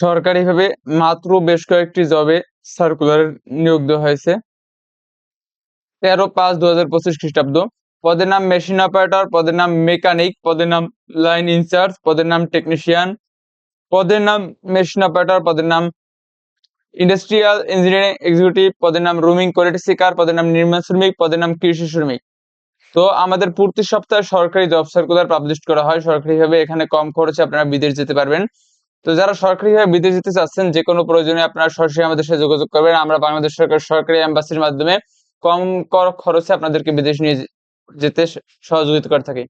সরকারিভাবে মাত্র বেশ কয়েকটি জবে সার্কুলার নিয়োগ দেওয়া হয়েছে। তেরো পাঁচ দু হাজার পঁচিশ খ্রিস্টাব্দ। পদের নাম মেশিন অপারেটর পদের নাম মেকানিক পদের নাম লাইন ইনচার্জ পদের নাম টেকনিশিয়ান পদের নাম মেশিন অপারেটর পদের নাম ইন্ডাস্ট্রিয়াল ইঞ্জিনিয়ারিং এক্সিকিউটিভ পদের নাম রুমিং কোয়ালিটি শিকার পদের নাম নির্মাণ শ্রমিক, পদের নাম কৃষি শ্রমিক। তো আমাদের প্রতি সপ্তাহে সরকারি জব সার্কুলার পাবলিশ করা হয়। সরকারিভাবে এখানে কম খরচে আপনারা বিদেশ যেতে পারবেন। তো যারা সরকারিভাবে বিদেশ যেতে চাচ্ছেন, যে কোনো প্রয়োজনে আপনারা সরাসরি আমাদের সাথে যোগাযোগ করবেন। আমরা বাংলাদেশ সরকার সরকারি এম্বাসির মাধ্যমে কম কর খরচে আপনাদেরকে বিদেশ নিয়ে যেতে সহযোগিতা করে থাকি।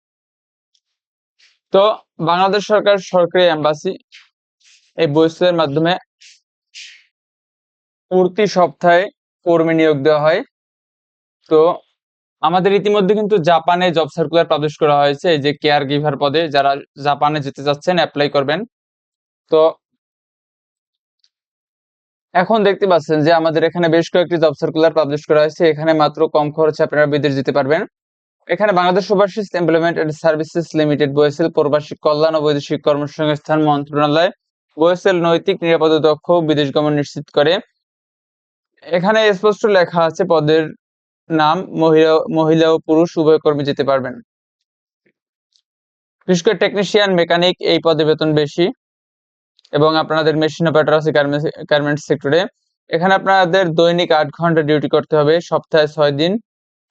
তো বাংলাদেশ সরকার সরকারি এম্বাসি এই বইসের মাধ্যমে প্রতি সপ্তাহে কর্মী নিয়োগ দেওয়া হয়। তো আমাদের ইতিমধ্যে কিন্তু জাপানে জব সার্কুলার পাবলিশ করা হয়েছে। এই যে কেয়ার গিভার পদে যারা জাপানে যেতে চাচ্ছেন, অ্যাপ্লাই করবেন। তো এখন দেখতে পাচ্ছেন যে আমাদের এখানে বেশ কয়েকটি জব সার্কুলার পাবলিশ করা হয়েছে। এখানে মাত্র কম খরচে আপনারা বিদেশ যেতে পারবেন। এখানে Bangladesh overseas employment and services limited BOESL প্রবাসী কল্যাণ ও বৈদেশিক কর্মসংস্থান মন্ত্রণালয়, বয়েসেল নৈতিক নিরাপদ দক্ষ বিদেশ গমন নিশ্চিত করে। এখানে স্পষ্ট লেখা আছে পদের নাম, মহিলা মহিলা ও পুরুষ, উভয় কর্মী যেতে পারবেন। বিশেষ করে টেকনিশিয়ান মেকানিক এই পদে বেতন বেশি। এবং আপনাদের মেশিন অপারেটর আছে গার্মেন্টস সেক্টরে এখানে আপনাদের দৈনিক আট ঘণ্টা ডিউটি করতে হবে, সপ্তাহে ছয় দিন।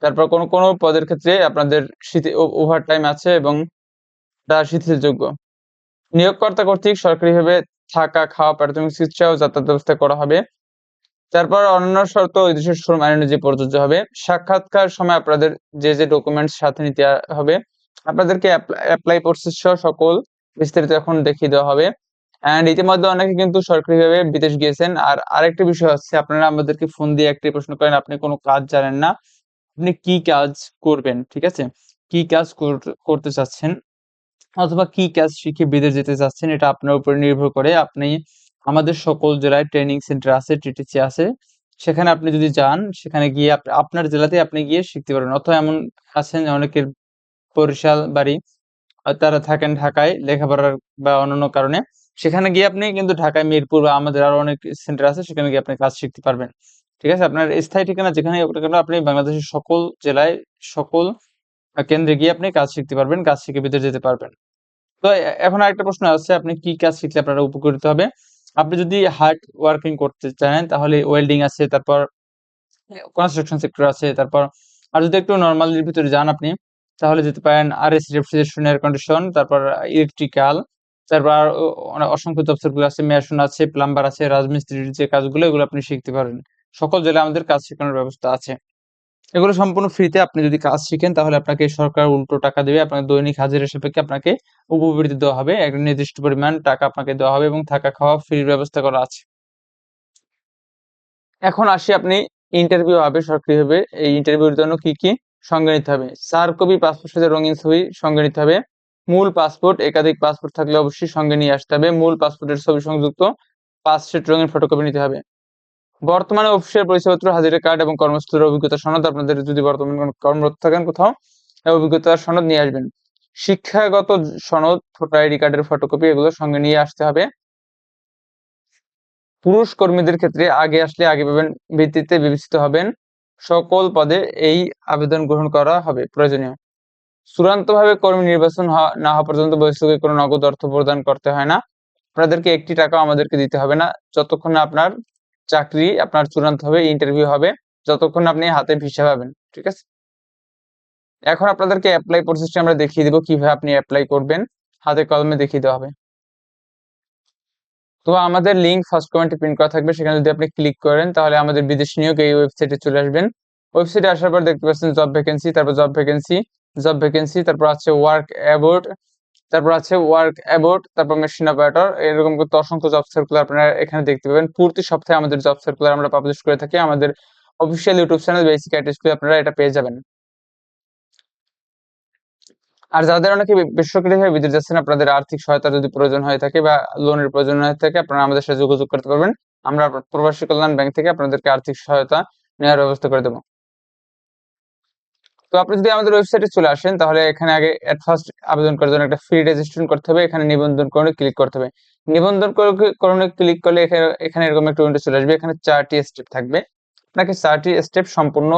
তারপর কোনো কোনো পদের ক্ষেত্রে আপনাদের শীতে ওভার টাইম আছে এবং তা শিথিলযোগ্য নিয়োগকর্তা কর্তৃক সরকারিভাবে থাকা, খাওয়া, প্রাথমিক চিকিৎসা ও যাতায়াত ব্যবস্থা করা হবে। তারপর অন্যান্য শর্ত ওই দেশের শ্রম আইন অনুযায়ী প্রযোজ্য হবে, সাক্ষাৎকার সময় আপনাদের যে যে ডকুমেন্টস সাথে নিতে হবে, আপনাদেরকে অ্যাপ্লাই প্রসেস সহ সকল বিস্তারিত এখন দেখিয়ে দেওয়া হবে। অ্যান্ড ইতিমধ্যে অনেকে কিন্তু সরকারিভাবে বিদেশ গিয়েছেন। আর আরেকটি বিষয় হচ্ছে, আপনারা আমাদেরকে ফোন দিয়ে একটি প্রশ্ন করেন, আপনি কোনো কাজ জানেন না, আপনি কি কাজ করবেন, ঠিক আছে? কি কাজ করতে চাচ্ছেন? অথবা কি কাজ শিখে বিদেশ যেতে চাচ্ছেন, এটা আপনার উপর নির্ভর করে। আপনি, আমাদের সকল জেলায় ট্রেনিং সেন্টার আছে, টিটিসি আছে। সেখানে আপনি যদি যান, সেখানে গিয়ে আপনার জেলাতে আপনি গিয়ে শিখতে পারবেন। অথবা এমন আছেন অনেকের বরিশাল বাড়ি তারা থাকেন ঢাকায় লেখাপড়ার বা অন্যান্য কারণে। সেখানে গিয়ে আপনি কিন্তু ঢাকায়, মিরপুর বা আমাদের আরও অনেক সেন্টার আছে, সেখানে গিয়ে আপনি কাজ শিখতে পারবেন। ঠিক আছে? আপনার স্থায়ী ঠিকানা যেখানে আপনি বাংলাদেশের সকল জেলায়, সকল কেন্দ্রে গিয়ে আপনি কাজ শিখতে পারবেন, কাজ শিখে বিদেশ যেতে পারবেন। তো এখন আরেকটা প্রশ্ন আছে আপনি কি কাজ শিখলে আপনারা উপকৃত হবে? আপনি যদি হার্ড ওয়ার্কিং করতে চান, তাহলে ওয়েল্ডিং আছে, তারপর কনস্ট্রাকশন সেক্টর আছে, তারপর, আর যদি একটু নর্মালের ভিতরে যান আপনি, তাহলে যেতে পারেন আর এস রেফ্রিজারেশন এয়ার কন্ডিশন তারপর ইলেকট্রিক্যাল তারপর অনেক অসংখ্য জব সার্কুল আছে, মেশন আছে, প্লাম্বার আছে, রাজমিস্ত্রির যে কাজগুলো, এগুলো আপনি শিখতে পারেন। সকল জেলায় আমাদের কাজ শেখানোর ব্যবস্থা আছে। এগুলো সম্পূর্ণ ফ্রিতে আপনি যদি কাজ শিখেন, তাহলে আপনাকে সরকার উল্টো টাকা দেবে আপনাকে দৈনিক হাজিরা সাপেক্ষে আপনাকে উপবৃত্তি দেওয়া হবে, একটা নির্দিষ্ট পরিমাণ টাকা আপনাকে দেওয়া হবে এবং থাকা খাওয়া ফ্রির ব্যবস্থা করা আছে। এখন আসি আপনি ইন্টারভিউ হবে সরকারি হবে। এই ইন্টারভিউর জন্য কি কি সঙ্গে নিতে হবে? চার কপি পাসপোর্ট সাথে রঙিন ছবি সঙ্গে নিতে হবে। মূল পাসপোর্ট, একাধিক পাসপোর্ট থাকলে অবশ্যই সঙ্গে নিয়ে আসতে হবে। মূল পাসপোর্টের ছবি সংযুক্ত, পাঁচ সেট রঙিন ফটোকপি নিতে হবে। বর্তমানে অফিসের পরিচয়পত্র, হাজিরা কার্ড এবং কর্মস্থলের অভিজ্ঞতা সনদ আপনাদের যদি বর্তমানে কর্মরত থাকেন কোথাও অভিজ্ঞতার সনদ নিয়ে আসবেন। শিক্ষাগত সনদ, ভোটার আইডি কার্ডের ফটোকপি এগুলো সঙ্গে নিয়ে আসতে হবে। পুরুষ কর্মীদের ক্ষেত্রে আগে আসলে আগে ভিত্তিতে বিবেচিত হবেন। সকল পদে এই আবেদন গ্রহণ করা হবে, প্রয়োজনীয়। চূড়ান্তভাবে কর্মী নির্বাচন না হওয়া পর্যন্ত বৈশ্বিকে কোনো নগদ অর্থ প্রদান করতে হয় না। আপনাদেরকে একটি টাকা আমাদেরকে দিতে হবে না। যতক্ষণ আপনার চাকরি, আপনার চূড়ান্ত হবে ইন্টারভিউ হবে, যতক্ষণ আপনি হাতে ভিসা পাবেন, ঠিক আছে? এখন আপনাদেরকে অ্যাপ্লাই প্রসেসটি আমরা দেখিয়ে দেবো, কীভাবে আপনি অ্যাপ্লাই করবেন। হাতে কলমে দেখিয়ে দেওয়া হবে। তো আমাদের লিঙ্ক ফার্স্ট কমেন্টে পিন করা থাকবে। সেখানে যদি আপনি ক্লিক করেন, তাহলে আমাদের বিদেশ নিয়োগ এই ওয়েবসাইটে চলে আসবেন। ওয়েবসাইটে আসার পর দেখতে পাচ্ছেন জব ভ্যাকেন্সি তারপর জব ভ্যাকেন্সি জব ভ্যাকেন্সি তারপর আছে ওয়ার্ক অ্যাবোর্ড তারপর আছে ওয়ার্ক অ্যাবোর্ড তারপর মেশিন অপারেটর এরকম করতে অসংখ্য জব সার্কুলার আপনারা এখানে দেখতে পাবেন। প্রতি সপ্তাহে আমাদের জব সার্কুলার আমরা পাবলিশ করে থাকি, আমাদের official YouTube channel basic IT স্কুলে আপনারা এটা পেয়ে যাবেন। আর যাদের অনেকে বেসরকারিভাবে বিদেশ যাচ্ছেন, আপনাদের আর্থিক সহায়তা যদি প্রয়োজন হয়ে থাকে বা লোনের প্রয়োজন হয়ে থাকে, আপনারা আমাদের সাথে যোগাযোগ করতে পারবেন। আমরা প্রবাসী কল্যাণ ব্যাংক থেকে আপনাদেরকে আর্থিক সহায়তা নেওয়ার ব্যবস্থা করে দেবো। তো আপনি যদি আমাদের ওয়েবসাইটে চলে আসেন, তাহলে এখানে আগে এট ফার্স্ট আবেদন করার জন্য একটা ফ্রি রেজিস্ট্রেশন করতে হবে। এখানে নিবন্ধন করণে ক্লিক করতে হবে। নিবন্ধন করণে ক্লিক করলে এখানে এখানে এরকম একটা উইন্ডো চলে আসবে। এখানে চারটি স্টেপ থাকবে। আপনাকে চারটি স্টেপ সম্পূর্ণ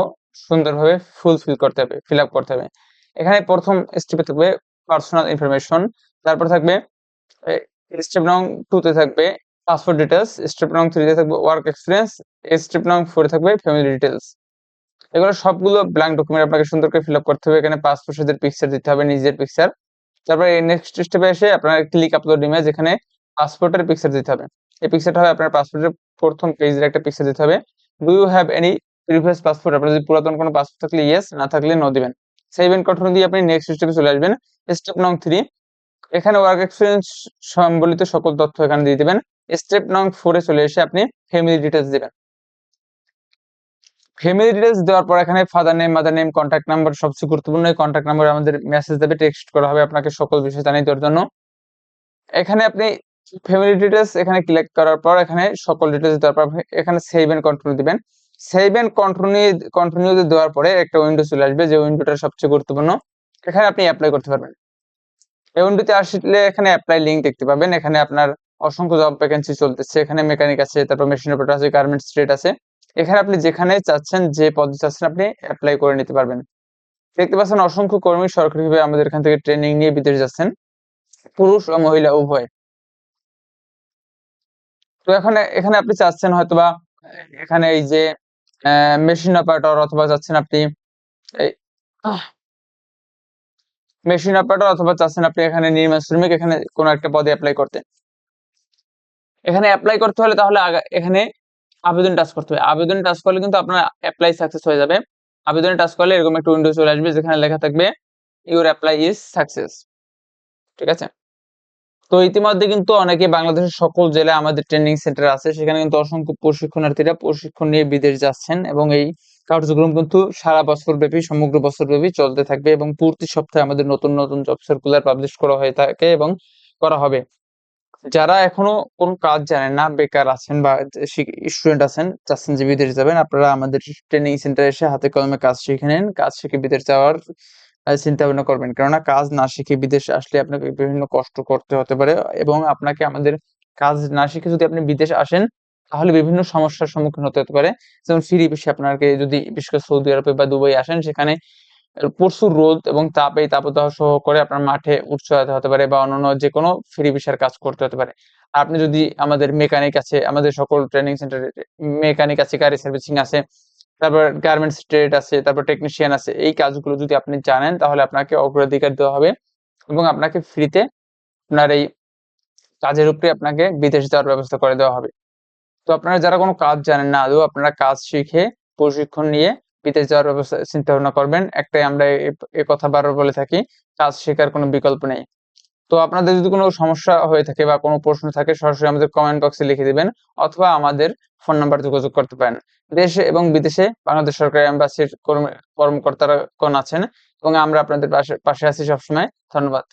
সুন্দরভাবে ফুলফিল করতে হবে ফিল আপ করতে হবে। এখানে প্রথম স্টেপে থাকবে পার্সোনাল ইনফরমেশন তারপর থাকবে স্টেপ নং টুতে থাকবে পাসপোর্ট ডিটেলস স্টেপ নং থ্রিতে থাকবে ওয়ার্ক এক্সপিরিয়েন্স স্টেপ নং ফোরে থাকবে ফ্যামিলি ডিটেলস এগুলো সবগুলো ব্ল্যাঙ্ক ডকুমেন্ট আপনাকে সুন্দর করে ফিল আপ করতে হবে। এখানে পাসপোর্ট সাইজের পিকচার দিতে হবে, নিজের পিকচার তারপরে নেক্সট স্টেপে এসে আপনার ক্লিক আপলোড ইমেজ এখানে পাসপোর্টের পিকচার দিতে হবে। এই পিকচারটা হবে আপনার পাসপোর্টের প্রথম পেজের একটা পিকচার দিতে হবে। Do you have any previous passport আপনার যদি পুরাতন কোনো পাসপোর্ট থাকলে ইয়েস না থাকলে নো দিবেন। সেভ এন্ড কন্ট্রোল দিয়ে আপনি নেক্সট স্টেপে চলে আসবেন। স্টেপ নং থ্রি এখানে ওয়ার্ক এক্সপিরিয়েন্স সম্বলিত সকল তথ্য এখানে দিয়ে দিবেন। স্টেপ নং ফোরে চলে এসে আপনি ফ্যামিলি ডিটেলস দিবেন। ফ্যামিলি ডিটেলস দেওয়ার পর এখানে father name mother name contact number সবচেয়ে গুরুত্বপূর্ণ এই কন্ট্যাক্ট নাম্বার আমাদের মেসেজ দেবে টেক্সট করা হবে আপনাকে সকল বিষয় জানিয়ে দেওয়ার জন্য। এখানে আপনি ফ্যামিলি ডিটেলস এখানে ক্লিক করার পর এখানে সকল ডিটেলস দেওয়ার পর এখানে সেভ এন্ড কন্টিনিউ দিবেন। সেভ এন্ড কন্টিনিউ কন্টিনিউ দেওয়ার পরে একটা উইন্ডো চলে আসবে, যে উইন্ডোটা সবচেয়ে গুরুত্বপূর্ণ, এখানে আপনি অ্যাপ্লাই করতে পারবেন। এই উইন্ডোতে আসলে এখানে অ্যাপ্লাই লিঙ্ক দেখতে পাবেন, এখানে আপনার অসংখ্য জব ভ্যাকেন্সি চলতেছে, এখানে মেকানিক আছে, তারপর মেশিন অপারেটর আছে গার্মেন্টস ট্রেড আছে। এখানে আপনি যেখানে চাচ্ছেন, যে পদে চাচ্ছেন, আপনি অ্যাপ্লাই করে নিতে পারবেন। দেখতে পাচ্ছেন অসংখ্য কর্মী সরকারিভাবে আমাদের এখান থেকে ট্রেনিং নিয়ে বিদেশ যাচ্ছেন। পুরুষ ও মহিলা, উভয়। তো এখানে এখানে আপনি চাচ্ছেন হয়তোবা, এখানে এই যে মেশিন অপারেটর অথবা চাচ্ছেন আপনি মেশিন অপারেটর অথবা চাচ্ছেন আপনি এখানে নির্মাণ শ্রমিক, এখানে কোনো একটা পদে অ্যাপ্লাই করতে। এখানে অ্যাপ্লাই করতে হলে তাহলে এখানে আবেদন টাচ করতে হবে। আবেদন টাচ করলে কিন্তু আপনার অ্যাপ্লাই সাকসেস হয়ে যাবে। আবেদন টাচ করলে এরকম একটা উইন্ডো চলে আসবে যেখানে লেখা থাকবে ইউর অ্যাপ্লাই ইজ সাকসেস ঠিক আছে? তো ইতিমধ্যে কিন্তু অনেকে বাংলাদেশের সকল জেলায় আমাদের ট্রেনিং সেন্টার আছে, সেখানে কিন্তু অসংখ্য প্রশিক্ষণার্থীরা প্রশিক্ষণ নিয়ে বিদেশ যাচ্ছেন এবং এই কার্যক্রম কিন্তু সারা বছর ব্যাপী সমগ্র বছর ব্যাপী চলতে থাকবে এবং প্রতি সপ্তাহে আমাদের নতুন নতুন জব সার্কুলার পাবলিশ করা হয়ে থাকে এবং করা হবে। যারা এখনও কোন কাজ জানেন না, বেকার আছেন বা স্টুডেন্ট আছেন, চাচ্ছেন যে বিদেশ যাবেন, আপনারা আমাদের ট্রেনিং সেন্টারে এসে হাতে কলমে কাজ শিখে নেন। কাজ শিখে বিদেশ যাওয়ার চিন্তা ভাবনা করবেন। কেননা কাজ না শিখে বিদেশে আসলে আপনাকে বিভিন্ন কষ্ট করতে হতে পারে এবং আপনাকে আমাদের কাজ না শিখে যদি আপনি বিদেশে আসেন, তাহলে বিভিন্ন সমস্যার সম্মুখীন হতে হতে পারে। যেমন ফিরি বেশি আপনাকে যদি, বিশেষ করে সৌদি আরবে বা দুবাই আসেন, সেখানে প্রচুর রোদ এবং তাপ, এই তাপদাহ সহ করে আপনার মাঠে উৎসাহিত হতে পারে বা অন্যান্য যে কোনো ফ্রি বিষয়ের কাজ করতে হতে পারে। আপনি যদি আমাদের মেকানিক আছে, আমাদের সকল ট্রেনিং সেন্টারে মেকানিক আছে, গাড়ি সার্ভিসিং আছে, তারপর গার্মেন্টস ট্রেড আছে, তারপর টেকনিশিয়ান আছে, এই কাজগুলো যদি আপনি জানেন তাহলে আপনাকে অগ্রাধিকার দেওয়া হবে এবং আপনাকে ফ্রিতে আপনার এই কাজের উপরে আপনাকে বিদেশ যাওয়ার ব্যবস্থা করে দেওয়া হবে। তো আপনারা যারা কোনো কাজ জানেন না, আদৌ আপনারা কাজ শিখে প্রশিক্ষণ নিয়ে বিদেশ যাওয়ার চিন্তা ভাবনা করবেন। একটাই আমরা এ কথা বারবার বলে থাকি, কাজ শেখার কোনো বিকল্প নেই। তো আপনাদের যদি কোনো সমস্যা হয়ে থাকে বা কোনো প্রশ্ন থাকে, সরাসরি আমাদের কমেন্ট বক্সে লিখে দিবেন অথবা আমাদের ফোন নাম্বার যোগাযোগ করতে পারেন। দেশে এবং বিদেশে বাংলাদেশ সরকারি এম্বাসির কর্মকর্তারা কোন আছেন এবং আমরা আপনাদের পাশে পাশে আছি সবসময়। ধন্যবাদ।